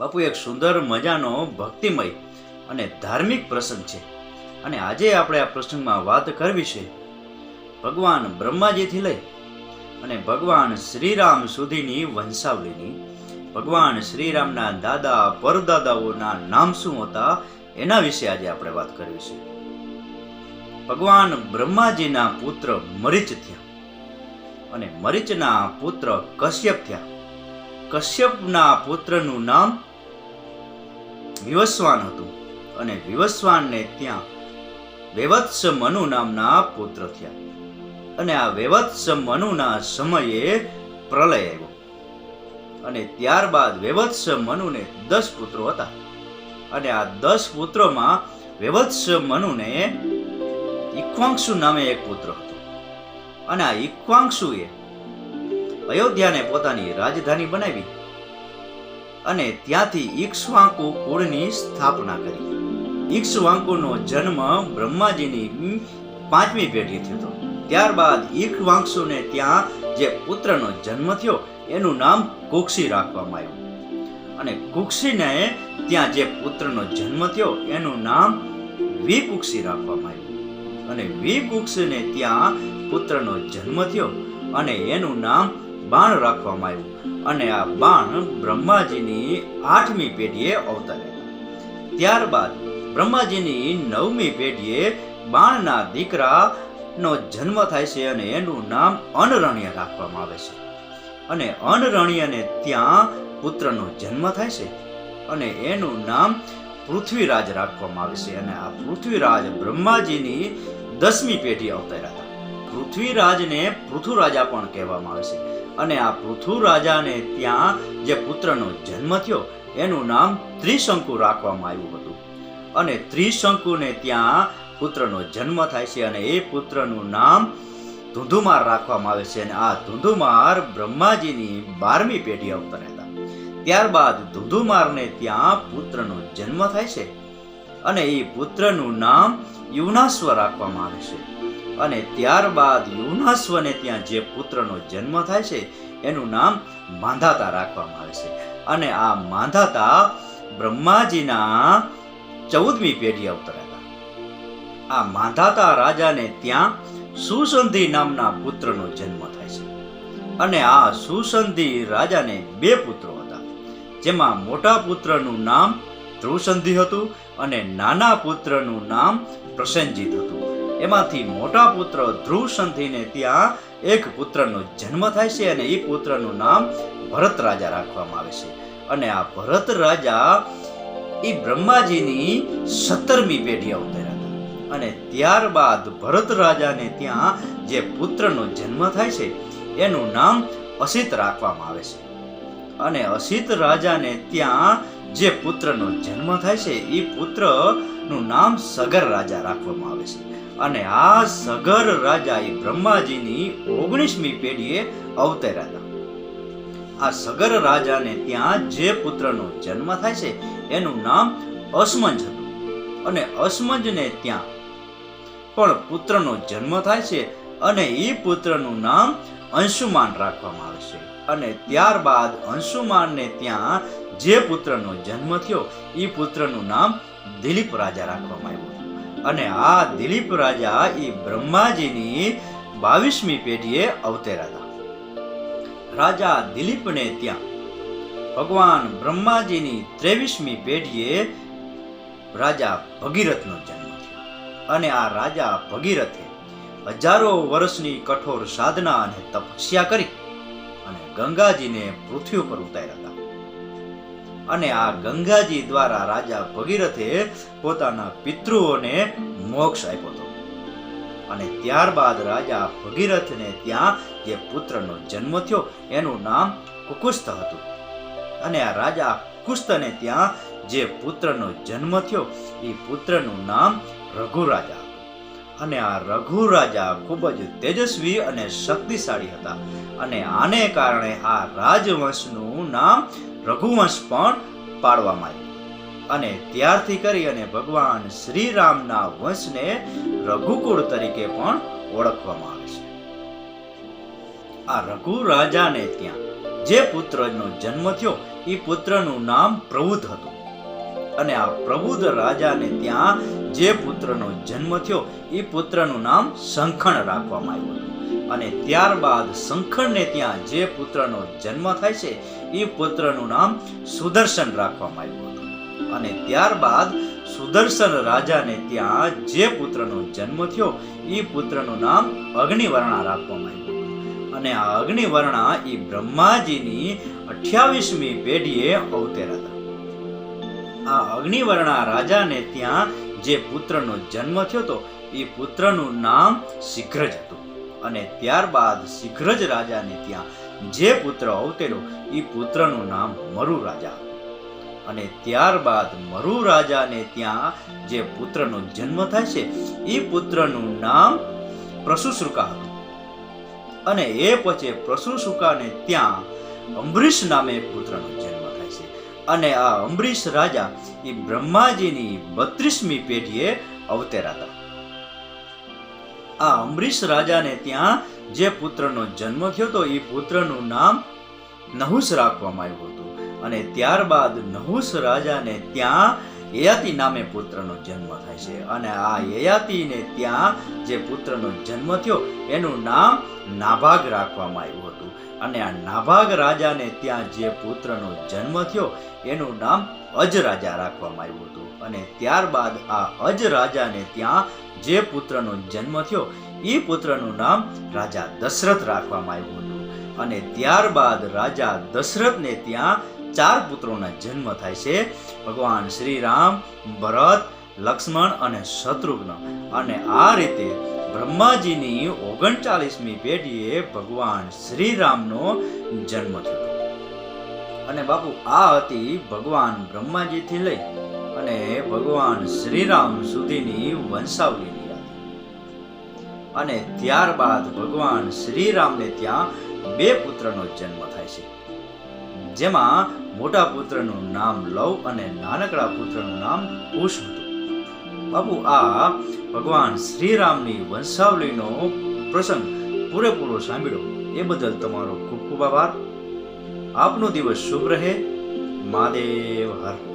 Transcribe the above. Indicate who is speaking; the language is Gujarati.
Speaker 1: બાપુ, એક સુંદર મજાનો ભક્તિમય અને ધાર્મિક પ્રસંગ છે. અને આજે આપણે આ પ્રસંગમાં વાત કરવી છે ભગવાન બ્રહ્માજીથી લઈ અને ભગવાન શ્રીરામ સુધીની વંશાવલીની. ભગવાન શ્રીરામના દાદા, પરદાદાઓના નામ શું હતા એના વિશે આજે આપણે વાત કરવી છે. ભગવાન બ્રહ્માજીના પુત્ર મરીચ થયા અને મરીચના પુત્ર કશ્યપ થયા. કશ્યપના પુત્રનું નામ વિવસ્વાન હતું. અને વિવસ્વાનને ત્યાં વેવત્સ મનુ નામના પુત્ર થયા. અને આ વેવત્સ મનુના સમયે પ્રલય આવ્યો. અને ત્યારબાદ વેવત્સ મનુને દસ પુત્રો હતા. અને આ દસ પુત્રોમાં વેવત્સ મનુને ઇક્વાંક્ષુ નામે એક પુત્ર હતો. અને આ ઇક્વાંક્ષુએ અયોધ્યાને પોતાની રાજધાની બનાવી અને ત્યાંથી ઈક્ષવાંકુ કુળની સ્થાપના કરી. ઈક્ષવાંકુનો જન્મ બ્રહ્માજીની પાંચમી પેઢી થયો હતો. ત્યારબાદ ઈક્ષ્વાકુને ત્યાં જે પુત્રનો જન્મ થયો, એનું નામ કુક્ષી રાખવામાં આવ્યું. અને કુક્ષીને ત્યાં જે પુત્રનો જન્મ થયો, એનું નામ વિકુક્ષી રાખવામાં આવ્યું. અને વિકુક્ષીને ત્યાં પુત્રનો જન્મ થયો અને એનું નામ બાણ રાખવામાં આવ્યું અને આ બાણ બ્રહ્માજીની આઠમી પેઢીએ અવતર્યા. ત્યારબાદ બ્રહ્માજીની નવમી પેઢીએ બાણના દીકરાનો જન્મ થાય છે અને એનું નામ અનરણ્ય રાખવામાં આવે છે. અને અનરણ્યને ત્યાં પુત્રનો જન્મ થાય છે અને એનું નામ પૃથ્વીરાજ રાખવામાં આવે છે અને આ પૃથ્વીરાજ બ્રહ્માજીની દસમી પેઢી અવતર્યા હતા. પૃથ્વીરાજને પૃથુરાજા પણ કહેવામાં આવે છે. અને આ પૃથુરાજાને ત્યાં જે પુત્રનો જન્મ થયો, એનું નામ ત્રિશંકુ રાખવામાં આવ્યું હતું. અને ત્રિશંકુને ત્યાં પુત્રનો જન્મ થાય છે અને એ પુત્રનું નામ ધુંધુમાર રાખવામાં આવે છે. અને આ ધુંધુમાર બ્રહ્માજીની બારમી પેઢી અવતર્યા હતા ત્યારબાદ ધુંધુમારને ત્યાં પુત્રનો જન્મ થાય છે. અને એ પુત્રનું નામ યુવનાશ્વ રાખવામાં આવે છે. અને ત્યારબાદ યુનાસ્વને ત્યાં જે પુત્રનો જન્મ થાય છે, એનું નામ માંધાતા રાખવામાં આવે છે. અને આ માંધાતા બ્રહ્માજીના ચૌદમી પેઢી અવતર્યા. હતા આ માંધાતા રાજાને ત્યાં સુસંધિ નામના પુત્રનો જન્મ થાય છે. અને આ સુસંધિ રાજાને બે પુત્રો હતા. જેમાં મોટા પુત્રનું નામ ધ્રુવસંધિ હતું અને નાના પુત્રનું નામ પ્રસેનજીત હતું. એમાંથી મોટા પુત્ર ધ્રુવ સંધિને ત્યાં એક પુત્રનો જન્મ થાય છે અને એ પુત્રનું નામ ભરત રાજા રાખવામાં આવે છે. અને આ ભરત રાજા એ બ્રહ્માજીની સત્તરમી પેઢી અવતર્યા હતા. અને ત્યારબાદ ભરત રાજાને ત્યાં જે પુત્રનો જન્મ થાય છે, એનું નામ અસિત રાખવામાં આવે છે. અને અસિત રાજાને ત્યાં જે પુત્રનો જન્મ થાય છે એ પુત્રનું નામ સગર રાજા રાખવામાં આવે છે. અને આ સગર રાજા એ બ્રહ્માજીની ઓગણીસમી પેઢીએ અવતર્યા હતા. આ સગર રાજાને ત્યાં જે પુત્રનો જન્મ થાય છે, એનું નામ અસમંજ હતું. અને અસમંજને ત્યાં પણ પુત્રનો જન્મ થાય છે અને એ પુત્રનું નામ અંશુમાન રાખવામાં આવે છે. અને ત્યારબાદ અંશુમાનને ત્યાં જે પુત્રનો જન્મ થયો એ પુત્રનું નામ દિલીપ રાજા રાખવામાં આવ્યું અને આ દિલીપ રાજા એ બ્રહ્માજીની બાવીસમી પેઢીએ અવતર્યા હતા. રાજા દિલીપને ત્યાં ભગવાન બ્રહ્માજીની ત્રેવીસમી પેઢીએ રાજા ભગીરથનો જન્મ થયો. અને આ રાજા ભગીરથે હજારો વર્ષની કઠોર સાધના અને તપસ્યા કરી અને ગંગાજીને પૃથ્વી ઉપર ઉતાર્યા અને આ ગંગાજી દ્વારા રાજા ભગીરથે પોતાના પિતૃઓને મોક્ષ આપ્યો હતો. અને ત્યારબાદ રાજા ભગીરથને ત્યાં જે પુત્રનો જન્મ થયો, એનું નામ કુકુસ્ત હતું. અને આ રાજા કુસ્તને ત્યાં જે પુત્રનો જન્મ થયો એ પુત્રનું નામ રઘુરાજા અને આ રઘુ રાજા ખૂબ જ તેજસ્વી અને શક્તિશાળી હતા. અને આને કારણે આ રાજવંશનું નામ રઘુવંશ પણ પાડવામાં આવ્યું. અને ત્યારથી કરી અને ભગવાન શ્રી રામના વંશને રઘુકુળ તરીકે પણ ઓળખવામાં આવે છે. આ રઘુ રાજાને ત્યાં જે પુત્રનો જન્મ થયો એ પુત્રનું નામ પ્રબુદ્ધ હતું. અને આ પ્રબુદ્ધ રાજાને ત્યાં જે પુત્રનો જન્મ થયો, એ પુત્રનું નામ શંખણ રાખવામાં આવ્યું અને ત્યારબાદ શંખણને ત્યાં જે પુત્રનો જન્મ થાય છે, એ પુત્રનું નામ સુદર્શન રાખવામાં આવ્યું હતું. અને ત્યારબાદ સુદર્શન રાજાને ત્યાં જે પુત્રનો જન્મ થયો, એ પુત્રનું નામ અગ્નિવર્ણા રાખવામાં આવ્યું અને આ અગ્નિવર્ણા એ બ્રહ્માજીની અઠ્યાવીસમી પેઢીએ અવતેર હતા. આ અગ્નિવર્ણા રાજાને ત્યાં જે પુત્રનો જન્મ થયો હતો, એ પુત્રનું નામ શીઘ્રજ હતું. અને ત્યારબાદ શીઘ્રજ રાજાને ત્યાં જે પુત્ર અવતેલો એ પુત્રનું નામ મરુ રાજા અને ત્યારબાદ મરુ રાજાને ત્યાં જે પુત્રનો જન્મ થાય છે, એ પુત્રનું નામ પ્રસુશ્રુકા હતું. અને એ પછી પ્રસુશુકાને ત્યાં અંબરીશ નામે પુત્રનો જન્મ અને આ અંબરીશ રાજા એ બ્રહ્માજીની બત્રીસમી પેઢીએ અવતેરાતા. આ અંબરીશ રાજાને ત્યાં જે પુત્રનો જન્મ થયો હતો, એ પુત્રનું નામ નહુસ રાખવામાં આવ્યું હતું. અને ત્યારબાદ નહુસ રાજાને ત્યાં યયાતિ નામે પુત્રનો જન્મ થાય છે. અને આ યયાતિને ત્યાં જે પુત્રનો જન્મ થયો, એનું નામ નાભાગ રાખવામાં આવ્યું હતું. અને આ નાભાગ રાજાને ત્યાં જે પુત્રનો જન્મ થયો, એનું નામ અજ રાજા રાખવામાં આવ્યું હતું. અને ત્યારબાદ આ અજ રાજાને ત્યાં જે પુત્રનો જન્મ થયો એ પુત્રનું નામ રાજા દશરથ રાખવામાં આવ્યું હતું. અને ત્યારબાદ રાજા દશરથને ત્યાં ચાર પુત્રોના જન્મ થાય છે. ભગવાન શ્રી રામ ભરત, લક્ષ્મણ અને શત્રુઘ્ન. અને આ રીતે બ્રહ્માજીની ઓગણચાલીસમી પેઢીએ ભગવાન શ્રીરામનો જન્મ થયો. અને બાપુ, આ હતી ભગવાન બ્રહ્માજીથી લઈ અને ભગવાન શ્રીરામ સુધીની વંશાવલીની યાદી. અને ત્યારબાદ ભગવાન શ્રીરામને ત્યાં બે પુત્રનો જન્મ થાય છે. જેમાં મોટા પુત્રનું નામ લવ અને નાનકડા પુત્રનું નામ કુશ હતું. બાપુ, આ ભગવાન શ્રીરામની વંશાવલીનો પ્રસંગ પૂરેપૂરો સાંભળ્યો. એ બદલ તમારો ખૂબ ખૂબ આભાર. આપનો દિવસ શુભ રહે. મહાદેવ, હર